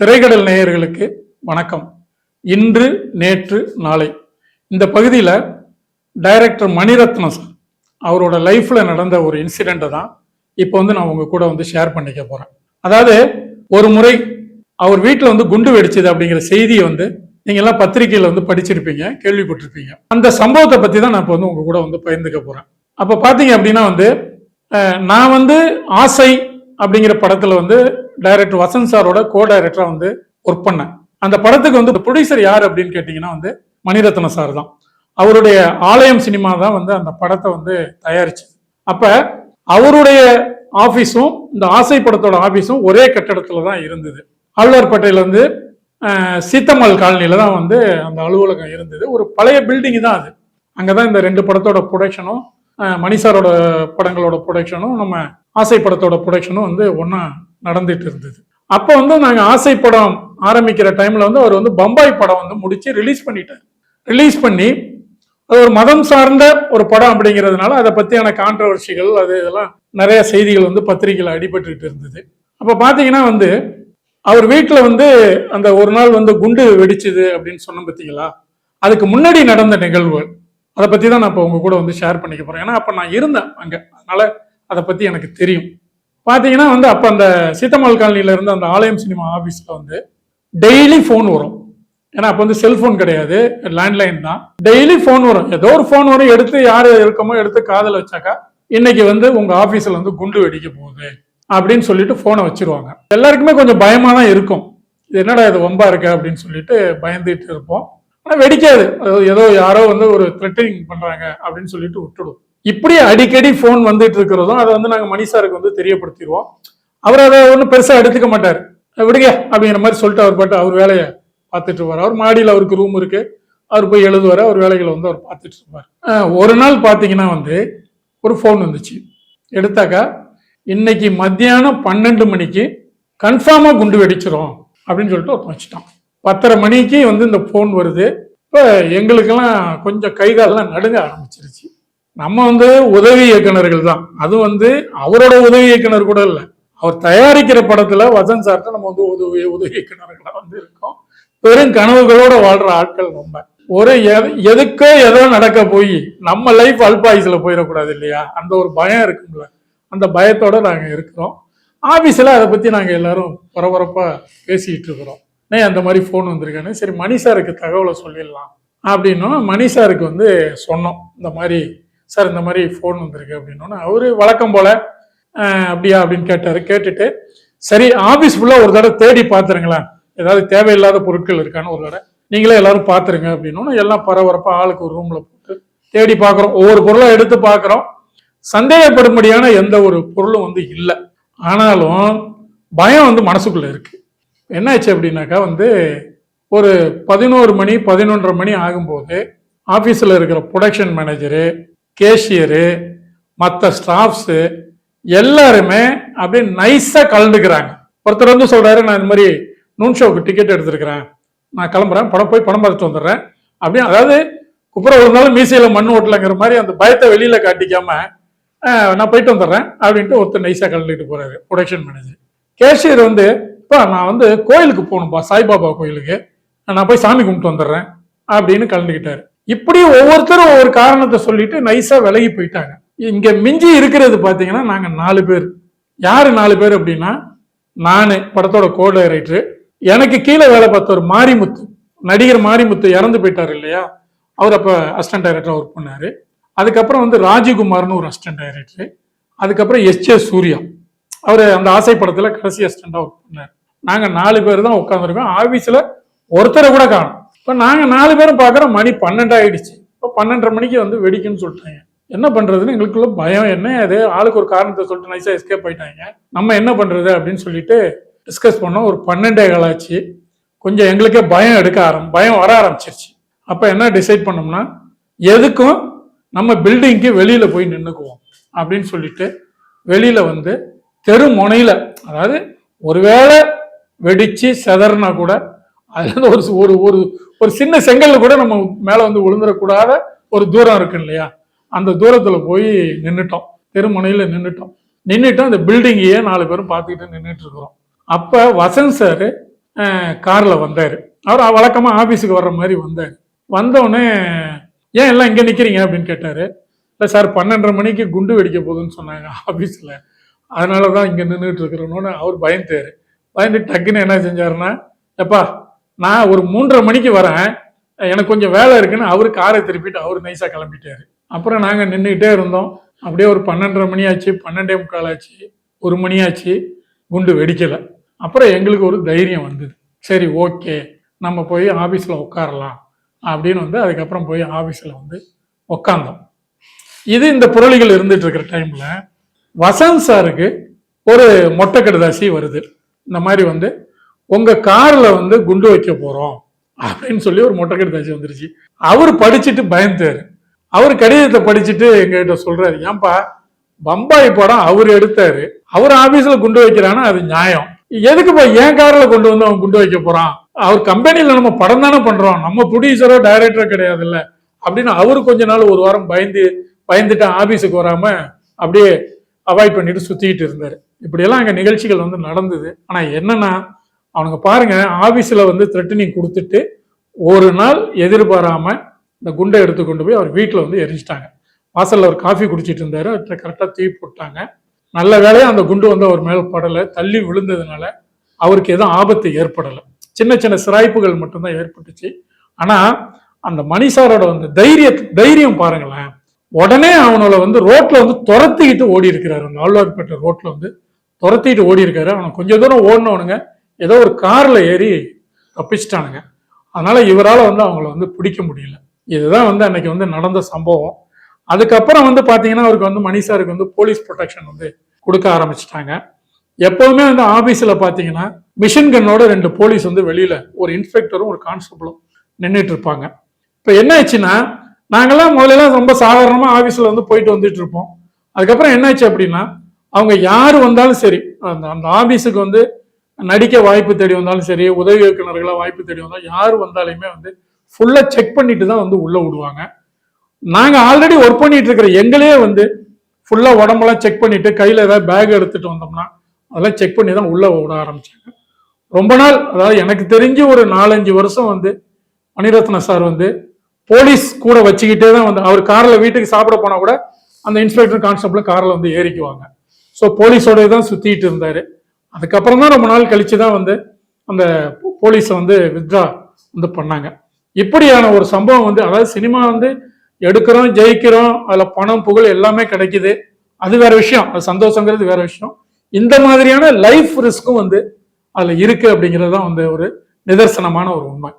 திரைக்கடல் நேயர்களுக்கு வணக்கம். இன்று நேற்று நாளை. இந்த பகுதியில் டைரக்டர் மணிரத்னம் சார் அவரோட லைஃப்பில் நடந்த ஒரு இன்சிடெண்ட்டை தான் இப்போ வந்து நான் உங்கள் கூட வந்து ஷேர் பண்ணிக்க போகிறேன் அதாவது ஒரு முறை அவர் வீட்டில் வந்து குண்டு வெடிச்சது அப்படிங்கிற செய்தியை வந்து நீங்கள் எல்லாம் பத்திரிகையில் வந்து படிச்சிருப்பீங்க கேள்விப்பட்டிருப்பீங்க. அந்த சம்பவத்தை பற்றி தான் நான் இப்போ வந்து உங்கள் கூட வந்து பகிர்ந்துக்க போகிறேன் அப்போ பார்த்தீங்க அப்படின்னா வந்து நான் வந்து ஆசை அப்படிங்கிற படத்தில் வந்து டைரக்டர் வசந்த் சாரோட கோ டைரக்டராக வந்து ஒர்க் பண்ணேன் அந்த படத்துக்கு வந்து ப்ரொடியூசர் யார் அப்படின்னு கேட்டிங்கன்னா வந்து மணிரத்ன சார் தான். அவருடைய ஆலயம் சினிமா தான் வந்து அந்த படத்தை வந்து தயாரிச்சு. அப்ப அவருடைய ஆபீஸும் இந்த ஆசை படத்தோட ஆபீஸும் ஒரே கட்டடத்துல தான் இருந்தது. ஆழ்வார்பேட்டையில வந்து சீத்தம்மாள் காலனியில தான் வந்து அந்த அலுவலகம் இருந்தது. ஒரு பழைய பில்டிங் தான் அது. அங்கதான் இந்த ரெண்டு படத்தோட ப்ரொடக்ஷனும் மணிசாரோட படங்களோட ப்ரொடக்ஷனும் நம்ம ஆசை படத்தோட ப்ரொடக்ஷனும் வந்து ஒன்றா நடந்துட்டு இருந்தது. அப்போ வந்து நாங்கள் ஆசை படம் ஆரம்பிக்கிற டைமில் வந்து அவர் வந்து பம்பாய் படம் வந்து முடித்து ரிலீஸ் பண்ணிட்டார். ரிலீஸ் பண்ணி அது ஒரு மதம் சார்ந்த ஒரு படம் அப்படிங்கிறதுனால அதை பற்றியான கான்ட்ரவர்சிகள் அது இதெல்லாம் நிறைய செய்திகள் வந்து பத்திரிகையில் அடிபட்டுக்கிட்டு இருந்தது. அப்போ பார்த்தீங்கன்னா வந்து அவர் வீட்டில் வந்து அந்த ஒரு நாள் வந்து குண்டு வெடிச்சுது அப்படின்னு சொன்னோம் பார்த்தீங்களா அதுக்கு முன்னாடி நடந்த நிகழ்வுகள். அதை பற்றி தான் நான் இப்போ உங்க கூட வந்து ஷேர் பண்ணிக்க போகிறேன் ஏன்னா அப்போ நான் இருந்தேன் அங்கே. அதனால் அதை பற்றி எனக்கு தெரியும். பார்த்தீங்கன்னா வந்து அப்போ அந்த சீத்தம்மாள் காலனியில் இருந்த அந்த ஆலயம் சினிமா ஆஃபீஸில் வந்து டெய்லி ஃபோன் வரும். ஏன்னா அப்போ வந்து செல்ஃபோன் கிடையாது. லேண்ட்லைன் தான். டெய்லி ஃபோன் வரும். ஏதோ ஒரு ஃபோன் வரும். எடுத்து யார் இருக்கமோ எடுத்து காதில் வச்சாக்கா இன்னைக்கு வந்து உங்கள் ஆஃபீஸில் வந்து குண்டு வெடிக்க போகுது அப்படின்னு சொல்லிட்டு ஃபோனை வச்சிருவாங்க. எல்லாருக்குமே கொஞ்சம் பயமாக தான் இருக்கும். இது என்னடா இது வம்பா இருக்கு அப்படின்னு சொல்லிட்டு பயந்துட்டு இருப்போம். வெடிக்காது. ஏதோ யாரோ வந்து ஒரு த்ரெட்டனிங் பண்றாங்க அப்படின்னு சொல்லிட்டு விட்டுடும். இப்படி அடிக்கடி ஃபோன் வந்துட்டு இருக்கிறதும் அதை வந்து நாங்கள் மணிசாருக்கு வந்து தெரியப்படுத்திடுவோம். அவர் அதை ஒன்றும் பெருசாக எடுத்துக்க மாட்டார். விடுங்க அப்படிங்கிற மாதிரி சொல்லிட்டு அவர் பாட்டு அவர் வேலையை பார்த்துட்டு இருப்பார். அவர் மாடியில் அவருக்கு ரூம் இருக்கு. அவர் போய் எழுதுவார் அவர் வேலைகளை வந்து அவர் பார்த்துட்டு இருப்பார். ஒரு நாள் பார்த்தீங்கன்னா வந்து ஒரு ஃபோன் வந்துச்சு. எடுத்தாக்கா இன்னைக்கு மத்தியானம் பன்னெண்டு மணிக்கு கன்ஃபார்மாக குண்டு வெடிச்சிரும் அப்படின்னு சொல்லிட்டு ஒருத்தன் வச்சுட்டான். பத்தரை மணிக்கு வந்து இந்த ஃபோன் வருது. இப்போ எங்களுக்கெல்லாம் கொஞ்சம் கை காலெல்லாம் நடுங்க ஆரம்பிச்சிருச்சு. நம்ம வந்து உதவி இயக்குனர்கள் தான். அது வந்து அவரோட உதவி இயக்குனர் கூட இல்லை. அவர் தயாரிக்கிற படத்தில் வசந்த் சார்ட்ட நம்ம வந்து உதவி உதவி இயக்குனர்களா வந்து இருக்கோம். பெரும் கனவுகளோட வாழ்கிற ஆட்கள் ரொம்ப ஒரு எதுக்கோ ஏதோ நடக்க போய் நம்ம லைஃப் அல்பாயுஸ்ல போயிடக்கூடாது இல்லையா? அந்த ஒரு பயம் இருக்கும்ல. அந்த பயத்தோட நாங்கள் இருக்கிறோம். ஆஃபீஸில் அதை பற்றி நாங்கள் எல்லாரும் பரபரப்பாக பேசிக்கிட்டு இருக்கிறோம். நே அந்த மாதிரி ஃபோன் வந்திருக்கானே. சரி மணி சாருக்கு தகவலை சொல்லிடலாம். அப்படின்னும் மணி சாருக்கு வந்து சொன்னோம் இந்த மாதிரி சார் இந்த மாதிரி ஃபோன் வந்திருக்கு. அப்படின்னோன்னு அவர் வழக்கம் போல் அப்படியா? அப்படின்னு கேட்டார். கேட்டுட்டு சரி ஆஃபீஸ் ஃபுல்லாக ஒரு தடவை தேடி பார்த்துருங்களேன் ஏதாவது தேவையில்லாத பொருட்கள் இருக்கான்னு ஒரு தடவை. நீங்களே எல்லாரும் பார்த்துருங்க அப்படின்னோன்னு எல்லாம் பரபரப்பாக ஆளுக்கு ஒரு ரூமில் போட்டு தேடி பார்க்குறோம் ஒவ்வொரு பொருளாக எடுத்து பார்க்குறோம் சந்தேகப்படும்படியான எந்த ஒரு பொருளும் வந்து இல்லை. ஆனாலும் பயம் வந்து மனசுக்குள்ளே இருக்குது என்னாச்சு அப்படின்னாக்கா வந்து ஒரு பதினோரு மணி பதினொன்றரை மணி ஆகும்போது ஆஃபீஸில் இருக்கிற ப்ரொடக்ஷன் மேனேஜரு கேஷியரு மற்ற ஸ்டாஃப்ஸு எல்லாருமே அப்படியே நைஸாக கலந்துக்கிறாங்க. ஒருத்தர் வந்து சொல்கிறாரு நான் இந்த மாதிரி நூன் ஷோவுக்கு டிக்கெட் எடுத்துருக்கிறேன். நான் கிளம்புறேன். படம் போய் படம் பார்த்துட்டு வந்துடுறேன். அப்படியே அதாவது குப்புற விழுந்தாலும் மீசையில் மண் ஓட்டலங்கிற மாதிரி அந்த பயத்தை வெளியில் காட்டிக்காம நான் போயிட்டு வந்துடுறேன். அப்படின்ட்டு ஒருத்தர் நைஸாக கலந்துக்கிட்டு போகிறாரு ப்ரொடக்ஷன் மேனேஜர் கேஷியர் வந்து இப்போ நான் வந்து கோயிலுக்கு போகணும்ப்பா சாய்பாபா கோயிலுக்கு. நான் போய் சாமி கும்பிட்டு வந்துடுறேன் அப்படின்னு கலந்துக்கிட்டாரு. இப்படி ஒவ்வொருத்தரும் ஒவ்வொரு காரணத்தை சொல்லிட்டு நைஸாக விலகி போயிட்டாங்க. இங்கே மிஞ்சி இருக்கிறது பார்த்தீங்கன்னா நாங்கள் நாலு பேர். யார் நாலு பேர் அப்படின்னா நான் படத்தோட கோ டைரக்டர் எனக்கு கீழே வேலை பார்த்த ஒரு மாரிமுத்து. நடிகர் மாரிமுத்து இறந்து போயிட்டாரு இல்லையா? அவர் அப்போ அசிஸ்டன்ட் டைரக்டராக ஒர்க் பண்ணார். அதுக்கப்புறம் வந்து ராஜகுமார்னு ஒரு அசிஸ்டன்ட் டைரக்டர் அதுக்கப்புறம் எஸ் ஜே சூர்யா. அவர் அந்த ஆசை படத்தில் கடைசி அசிஸ்டண்டாக ஒர்க் பண்ணார். நாங்கள் நாலு பேர் தான் உட்காந்துருக்கோம் ஆஃபீஸில் ஒருத்தரை கூட காணும். இப்போ நாங்கள் நாலு பேரும் பார்க்குறோம் மணி பன்னெண்டு ஆயிடுச்சு இப்போ பன்னெண்டரை மணிக்கு வந்து வெடிக்குன்னு சொல்லிட்டாங்க. என்ன பண்ணுறதுன்னு எங்களுக்குள்ள பயம். என்ன அது ஆளுக்கு ஒரு காரணத்தை சொல்லிட்டு நைஸாக எஸ்கேப் ஆயிட்டாங்க. நம்ம என்ன பண்ணுறது அப்படின்னு சொல்லிட்டு டிஸ்கஸ் பண்ணோம். ஒரு பன்னெண்டே காலாச்சு கொஞ்சம் எங்களுக்கே பயம் எடுக்க ஆரம் பயம் வர ஆரம்பிச்சிருச்சு. அப்போ என்ன டிசைட் பண்ணோம்னா எதுக்கும் நம்ம பில்டிங்க்கு வெளியில் போய் நின்றுக்குவோம் அப்படின்னு சொல்லிட்டு வெளியில் வந்து தெரு முனையில் அதாவது ஒருவேளை வெடிச்சு செதறினா கூட அதுல இருந்து ஒரு ஒரு ஒரு ஒரு சின்ன செங்கல்ல கூட நம்ம மேல வந்து விழுந்துடக்கூடாத ஒரு தூரம் இருக்கு இல்லையா? அந்த தூரத்துல போய் நின்றுட்டோம் தெருமுனையில நின்றுட்டோம் நின்றுட்டோம் அந்த பில்டிங்கையே நாலு பேரும் பார்த்துக்கிட்டு நின்றுட்டு இருக்கிறோம். அப்ப வசந்த் சார் காரில் வந்தார். அவர் வழக்கமாக ஆஃபீஸுக்கு வர்ற மாதிரி வந்தார். வந்தவுடனே ஏன் எல்லாம் இங்கே நிற்கிறீங்க அப்படின்னு கேட்டார். இல்லை சார் பன்னெண்டரை மணிக்கு குண்டு வெடிக்க போகுதுன்னு சொன்னாங்க ஆஃபீஸில் அதனால தான் இங்கே நின்றுட்டு இருக்கிறோன்னு அவர் பயந்தார் பயந்து டக்குன்னு என்ன செஞ்சாருன்னா எப்பா நான் ஒரு மூன்றரை மணிக்கு வரேன். எனக்கு கொஞ்சம் வேலை இருக்குன்னு அவர் காரை திருப்பிட்டு அவர் நைஸாக கிளம்பிட்டாரு. அப்புறம் நாங்கள் நின்றுக்கிட்டே இருந்தோம். அப்படியே ஒரு பன்னெண்டரை மணி ஆச்சு பன்னெண்டே முக்கால் ஆச்சு ஒரு மணி ஆச்சு குண்டு வெடிக்கலை. அப்புறம் எங்களுக்கு ஒரு தைரியம் வந்தது. சரி ஓகே நம்ம போய் ஆஃபீஸில் உட்காரலாம். அப்படின்னு வந்து அதுக்கப்புறம் போய் ஆஃபீஸில் வந்து உட்காந்தோம். இது இந்த புரளிகள் இருந்துட்டு இருக்கிற டைமில் வசந்த் சாருக்கு ஒரு மொட்டை கடுதாசி வருது. இந்த மாதிரி வந்து உங்கள் காரில் வந்து குண்டு வைக்க போகிறோம் அப்படின்னு சொல்லி ஒரு மொட்டை கடுதாசி வந்துருச்சு. அவர் படிச்சுட்டு பயந்தாரு அவர் கடிதத்தை படிச்சுட்டு எங்ககிட்ட சொல்கிறாரு ஏன்பா பம்பாய் படம் அவர் எடுத்தாரு. அவர் ஆஃபீஸில் குண்டு வைக்கிறான்னா அது நியாயம். எதுக்குப்பா என் காரில் கொண்டு வந்து அவன் குண்டு வைக்க போகிறான் அவர் கம்பெனியில் நம்ம படம் தானே பண்ணுறோம் நம்ம ப்ரொடியூசரோ டைரக்டரோ கிடையாதுல்ல. அப்படின்னு அவர் கொஞ்ச நாள் ஒரு வாரம் பயந்து பயந்துட்டு ஆஃபீஸுக்கு வராமல் அப்படியே அவாய்ட் பண்ணிட்டு சுற்றிக்கிட்டு இருந்தார். இப்படியெல்லாம் அங்கே நிகழ்ச்சிகள் வந்து நடந்தது. ஆனா என்னன்னா அவனுங்க பாருங்க ஆபீஸ்ல வந்து த்ரெட்டனிங் கொடுத்துட்டு ஒரு நாள் எதிர்பாராம இந்த குண்டை எடுத்து கொண்டு போய் அவர் வீட்டில் வந்து எரிஞ்சிட்டாங்க. வாசல்ல அவர் காஃபி குடிச்சிட்டு இருந்தாரு. கரெக்டாக தூக்கி போட்டாங்க. நல்ல வேலையா அந்த குண்டு வந்து அவர் மேல படலை. தள்ளி விழுந்ததுனால அவருக்கு எதுவும் ஆபத்து ஏற்படலை. சின்ன சின்ன சிராய்ப்புகள் மட்டும்தான் ஏற்பட்டுச்சு. ஆனா அந்த மணிசாரோட வந்து தைரிய தைரியம் பாருங்களேன். உடனே அவனோட வந்து ரோட்ல வந்து துரத்திக்கிட்டு ஓடி இருக்கிறாரு அந்த ஆழ்வார்பேட்டை ரோட்ல வந்து துரத்திட்டு ஓடி இருக்காரு அவனை கொஞ்சம் தூரம் ஓடினவனுங்க ஏதோ ஒரு கார்ல ஏறி தப்பிச்சிட்டானுங்க. அதனால இவரால் வந்து அவங்கள வந்து பிடிக்க முடியல. இதுதான் வந்து அன்னைக்கு வந்து நடந்த சம்பவம். அதுக்கப்புறம் வந்து பார்த்தீங்கன்னா அவருக்கு வந்து மணி சாருக்கு வந்து போலீஸ் ப்ரொடெக்ஷன் வந்து கொடுக்க ஆரம்பிச்சிட்டாங்க. எப்போதுமே வந்து ஆபீஸ்ல பார்த்தீங்கன்னா மிஷின் கன்னோட ரெண்டு போலீஸ் வந்து வெளியில ஒரு இன்ஸ்பெக்டரும் ஒரு கான்ஸ்டபிளும் நின்றுட்டு இருப்பாங்க. இப்போ என்ன ஆச்சுன்னா நாங்கெல்லாம் முதல்லலாம் ரொம்ப சாதாரணமாக ஆஃபீஸில் வந்து போயிட்டு வந்துட்டு இருப்போம். அதுக்கப்புறம் என்னாச்சு அப்படின்னா அவங்க யார் வந்தாலும் சரி அந்த அந்த ஆஃபீஸுக்கு வந்து நடிக்க வாய்ப்பு தேடி வந்தாலும் சரி உதவி இயக்குநர்களாக வாய்ப்பு தேடி வந்தாலும் யார் வந்தாலுமே வந்து ஃபுல்லாக செக் பண்ணிட்டு தான் வந்து உள்ளே விடுவாங்க. நாங்கள் ஆல்ரெடி ஒர்க் பண்ணிட்டு இருக்கிற எங்களே வந்து ஃபுல்லாக உடம்பெல்லாம் செக் பண்ணிட்டு கையில் ஏதாவது பேக் எடுத்துட்டு வந்தோம்னா அதெல்லாம் செக் பண்ணி தான் உள்ளே விட ஆரம்பிச்சாங்க. ரொம்ப நாள் அதாவது எனக்கு தெரிஞ்சு ஒரு நாலஞ்சு வருஷம் வந்து மணிரத்ன சார் வந்து போலீஸ் கூட வச்சுக்கிட்டே தான் வந்து அவர் காரில் வீட்டுக்கு சாப்பிட போனால் கூட அந்த இன்ஸ்பெக்டர் கான்ஸ்டபிள் காரில் வந்து ஏறிக்குவாங்க. ஸோ போலீஸோட தான் சுற்றிட்டு இருந்தார். அதுக்கப்புறம் தான் ரொம்ப நாள் கழிச்சு தான் வந்து அந்த போலீஸை வந்து வித்ரா வந்து பண்ணாங்க. இப்படியான ஒரு சம்பவம் வந்து அதாவது சினிமா வந்து எடுக்கிறோம் ஜெயிக்கிறோம் அதில் பணம் புகழ் எல்லாமே கிடைக்குது. அது வேற விஷயம். அது சந்தோஷங்கிறது வேற விஷயம். இந்த மாதிரியான லைஃப் ரிஸ்க்கும் வந்து அதில் இருக்கு அப்படிங்கிறது தான் வந்து ஒரு நிதர்சனமான ஒரு உண்மை.